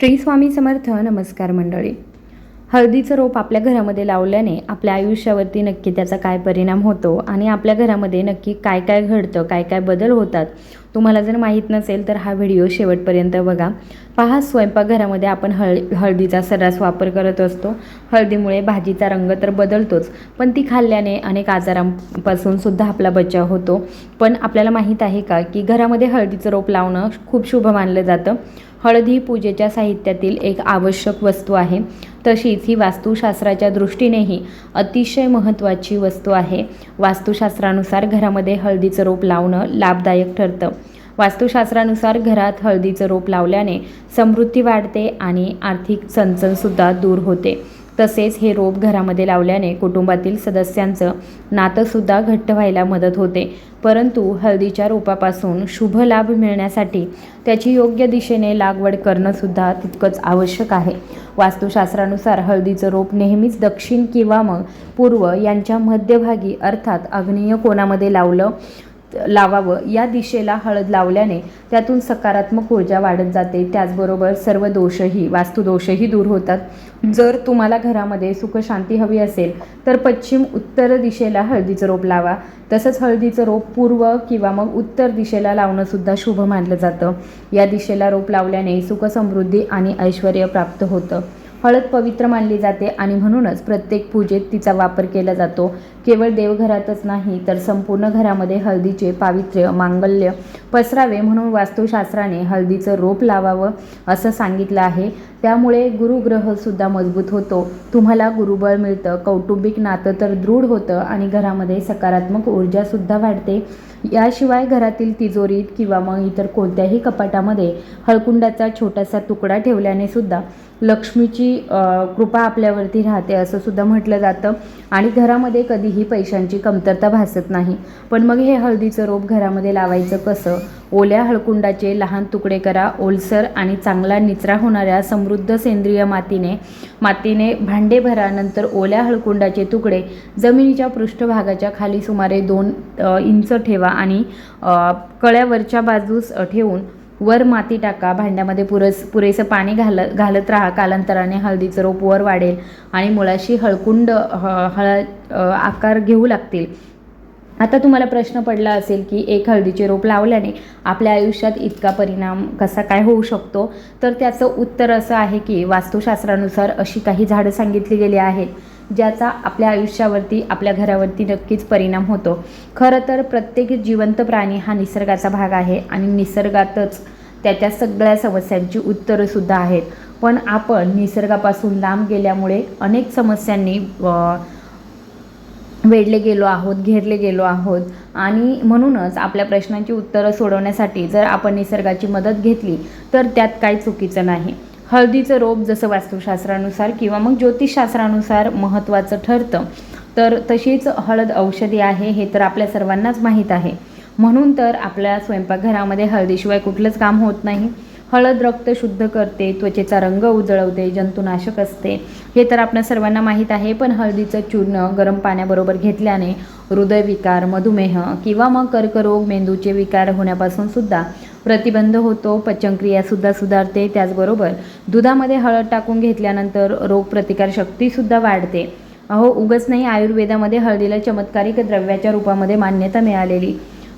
श्री स्वामी समर्थ नमस्कार मंडळी. हळदीचं रोप आपल्या घरामध्ये लावल्याने आपल्या आयुष्यावरती नक्की त्याचा काय परिणाम होतो आणि आपल्या घरामध्ये नक्की काय काय घडतं काय काय बदल होतात तुम्हाला जर माहीत नसेल तर हा व्हिडिओ शेवटपर्यंत बघा. पहा स्वयंपाकघरामध्ये आपण हळ हळदीचा सर्रास वापर करत असतो. हळदीमुळे भाजीचा रंग तर बदलतोच पण ती खाल्ल्याने अनेक आजारांपासून सुद्धा आपला बचाव होतो. पण आपल्याला माहीत आहे का की घरामध्ये हळदीचं रोप लावणं खूप शुभ मानलं जातं. हळद ही पूजेच्या साहित्यातील एक आवश्यक वस्तू आहे. तशीच ही वास्तुशास्त्राच्या दृष्टीनेही अतिशय महत्त्वाची वस्तू आहे. वास्तुशास्त्रानुसार घरामध्ये हळदीचं रोप लावणं लाभदायक ठरतं. वास्तुशास्त्रानुसार घरात हळदीचं रोप लावल्याने समृद्धी वाढते आणि आर्थिक चणचणसुद्धा दूर होते. तसेच हे रोप घरामध्ये लावल्याने कुटुंबातील सदस्यांचं नातंसुद्धा घट्ट व्हायला मदत होते. परंतु हळदीच्या रोपापासून शुभ लाभ मिळण्यासाठी त्याची योग्य दिशेने लागवड करणंसुद्धा तितकंच आवश्यक आहे. वास्तुशास्त्रानुसार हळदीचं रोप नेहमीच दक्षिण किंवा मग पूर्व यांच्या मध्यभागी अर्थात आग्नेय कोणामध्ये लावलं लावावं. या दिशेला हळद लावल्याने त्यातून सकारात्मक ऊर्जा वाढत जाते. त्याचबरोबर सर्व दोषही वास्तुदोषही दूर होतात. जर तुम्हाला घरामध्ये सुखशांती हवी असेल तर पश्चिम उत्तर दिशेला हळदीचं रोप लावा. तसंच हळदीचं रोप पूर्व किंवा मग उत्तर दिशेला लावणंसुद्धा शुभ मानलं जातं. या दिशेला रोप लावल्याने सुखसमृद्धी आणि ऐश्वर प्राप्त होतं. हळद पवित्र मानली जाते आणि म्हणूनच प्रत्येक पूजेत तिचा वापर केला जातो. केवळ देवघरातच नाही तर संपूर्ण घरामध्ये हळदीचे पावित्र्य मांगल्य पसरावे म्हणून वास्तुशास्त्राने हळदीचं रोप लावावं असं सांगितलं आहे. त्यामुळे गुरुग्रहसुद्धा मजबूत होतो. तुम्हाला गुरुबळ मिळतं कौटुंबिक नातं तर दृढ होतं आणि घरामध्ये सकारात्मक ऊर्जासुद्धा वाढते. याशिवाय घरातील तिजोरीत किंवा मग इतर कोणत्याही कपाटामध्ये हळकुंडाचा छोटासा तुकडा ठेवल्याने सुद्धा लक्ष्मीची कृपा आपल्यावरती राहते असं सुद्धा म्हटलं जातं आणि घरामध्ये कधीही पैशांची कमतरता भासत नाही. पण मग हे हळदीचं रोप घरामध्ये लावायचं कसं? ओल्या हळकुंडाचे लहान तुकडे करा ओलसर आणि चांगला निचरा होणाऱ्या समृद्ध सेंद्रिय मातीने मातीने भांडे भरा नंतर ओल्या हळकुंडाचे तुकडे जमिनीच्या पृष्ठभागाच्या खाली सुमारे दोन इंच ठेवा आणि कळ्यावरच्या बाजूस ठेवून वर माती टाका. भांड्यामध्ये पुरस पुरेसं पाणी घाल घालत राहा. कालांतराने हळदीचं रोप वर वाढेल आणि मुळाशी हळकुंड ह हळ आकार घेऊ लागतील. आता तुम्हाला प्रश्न पडला असेल की एक हळदीचे रोप लावल्याने आपल्या आयुष्यात इतका परिणाम कसा काय होऊ शकतो? तर त्याचं उत्तर असं आहे की वास्तुशास्त्रानुसार अशी काही झाडं सांगितली गेली आहेत ज्याचा आपल्या आयुष्यावरती आपल्या घरावरती नक्कीच परिणाम होतो. खरं तर प्रत्येक जिवंत प्राणी हा निसर्गाचा भाग आहे आणि निसर्गातच त्याच्या सगळ्या समस्यांची उत्तरंसुद्धा आहेत. पण आपण निसर्गापासून लांब गेल्यामुळे अनेक समस्यांनी वेढले गेलो आहोत घेरले गेलो आहोत. आणि म्हणूनच आपल्या प्रश्नांची उत्तरं सोडवण्यासाठी जर आपण निसर्गाची मदत घेतली तर त्यात काही चुकीचं नाही. हळदीचं रोप जसं वास्तुशास्त्रानुसार किंवा मग ज्योतिषशास्त्रानुसार महत्त्वाचं ठरतं तर तशीच हळद औषधी आहे हे तर आपल्या सर्वांनाच माहीत आहे. म्हणून तर आपल्या स्वयंपाकघरामध्ये हळदीशिवाय कुठलंच काम होत नाही. हळद रक्त शुद्ध करते त्वचेचा रंग उजळवते जंतुनाशक असते. हे तर आपल्या सर्वांना माहीत आहे पण हळदीचं चूर्ण गरम पाण्याबरोबर घेतल्याने हृदयविकार मधुमेह किंवा मग कर्करोग मेंदूचे विकार होण्यापासून सुद्धा प्रतिबंध होतो. पचनक्रियासुद्धा सुधारते. त्याचबरोबर दुधामध्ये हळद टाकून घेतल्यानंतर रोगप्रतिकारशक्तीसुद्धा वाढते. अहो उगच नाही आयुर्वेदामध्ये हळदीला चमत्कारिक द्रव्याच्या रूपामध्ये मान्यता मिळालेली.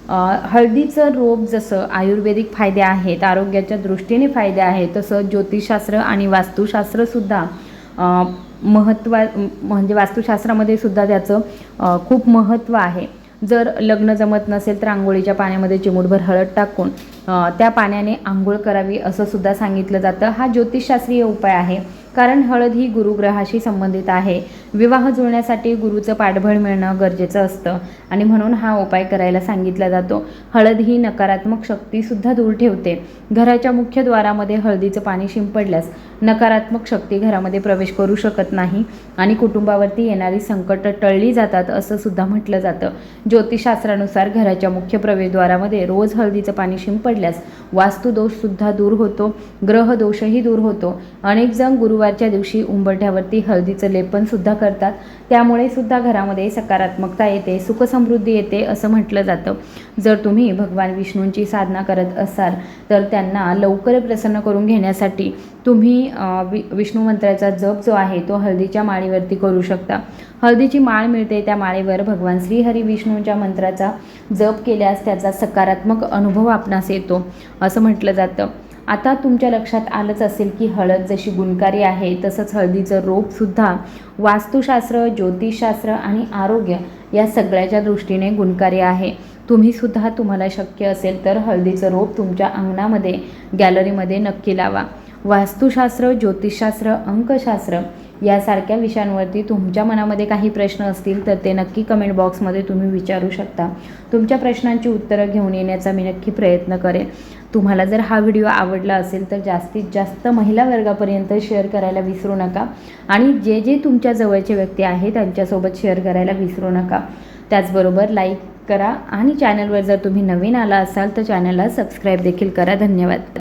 हळदीचं रोप जसं आयुर्वेदिक फायदे आहेत आरोग्याच्या दृष्टीने फायदे आहेत तसं ज्योतिषशास्त्र आणि वास्तुशास्त्रसुद्धा महत्त्वा म्हणजे वास्तुशास्त्रामध्ये सुद्धा त्याचं खूप महत्त्व आहे. जर लग्न जमत नसेल तर आंघोळीच्या पाण्यामध्ये चिमूटभर हळद टाकून त्या पाण्याने आंघोळ करावी असं सुद्धा सांगितलं जातं. हा ज्योतिषशास्त्रीय उपाय आहे. कारण हळद ही गुरुग्रहाशी संबंधित आहे. विवाह जुळण्यासाठी गुरुचं पाठबळ मिळणं गरजेचं असतं आणि म्हणून हा उपाय करायला सांगितला जातो. हळद ही नकारात्मक शक्तीसुद्धा दूर ठेवते. घराच्या मुख्य द्वारामध्ये हळदीचं पाणी शिंपडल्यास नकारात्मक शक्ती घरामध्ये प्रवेश करू शकत नाही आणि कुटुंबावरती येणारी संकट टळली जातात असं सुद्धा म्हटलं जातं. ज्योतिषशास्त्रानुसार घराच्या मुख्य प्रवेशद्वारामध्ये रोज हळदीचं पाणी शिंपडल्यास वास्तुदोषसुद्धा दूर होतो. ग्रहदोषही दूर होतो. अनेक जण गुरुवार गुरुवारच्या दिवशी उंबरठ्यावरती हळदीचं लेपनसुद्धा करतात. त्यामुळे सुद्धा घरामध्ये सकारात्मकता येते सुखसमृद्धी येते असं म्हटलं जातं. जर तुम्ही भगवान विष्णूंची साधना करत असाल तर त्यांना लवकर प्रसन्न करून घेण्यासाठी तुम्ही वि विष्णू मंत्राचा जप जो आहे तो हळदीच्या माळीवरती करू शकता. हळदीची माळ मिळते त्या माळेवर भगवान श्रीहरी विष्णूंच्या मंत्राचा जप केल्यास त्याचा सकारात्मक अनुभव आपणास येतो असं म्हटलं जातं. आता तुमच्या लक्षात आलंच असेल की हळद जशी गुणकारी आहे तसंच हळदीचं रोपसुद्धा वास्तुशास्त्र ज्योतिषशास्त्र आणि आरोग्य या सगळ्याच्या दृष्टीने गुणकारी आहे. तुम्हीसुद्धा तुम्हाला शक्य असेल तर हळदीचं रोप तुमच्या अंगणामध्ये गॅलरीमध्ये नक्की लावा. वास्तुशास्त्र ज्योतिषशास्त्र अंकशास्त्र यासारख्या विषयांवरती तुमच्या मनामध्ये काही प्रश्न असतील तर ते नक्की कमेंट बॉक्समध्ये तुम्ही विचारू शकता. तुमच्या प्रश्नांची उत्तरं घेऊन येण्याचा मी नक्की प्रयत्न करेन. तुम्हाला जर हा व्हिडिओ आवडला असेल तर जास्तीत जास्त महिला वर्गापर्यंत शेअर करायला विसरू नका. आणि जे जे तुमच्या जवळचे व्यक्ती आहे त्यांच्यासोबत शेअर करायला विसरू नका. त्याचबरोबर लाईक करा आणि चॅनलवर जर तुम्ही नवीन आला असाल तर चॅनलला सबस्क्राईब देखील करा. धन्यवाद.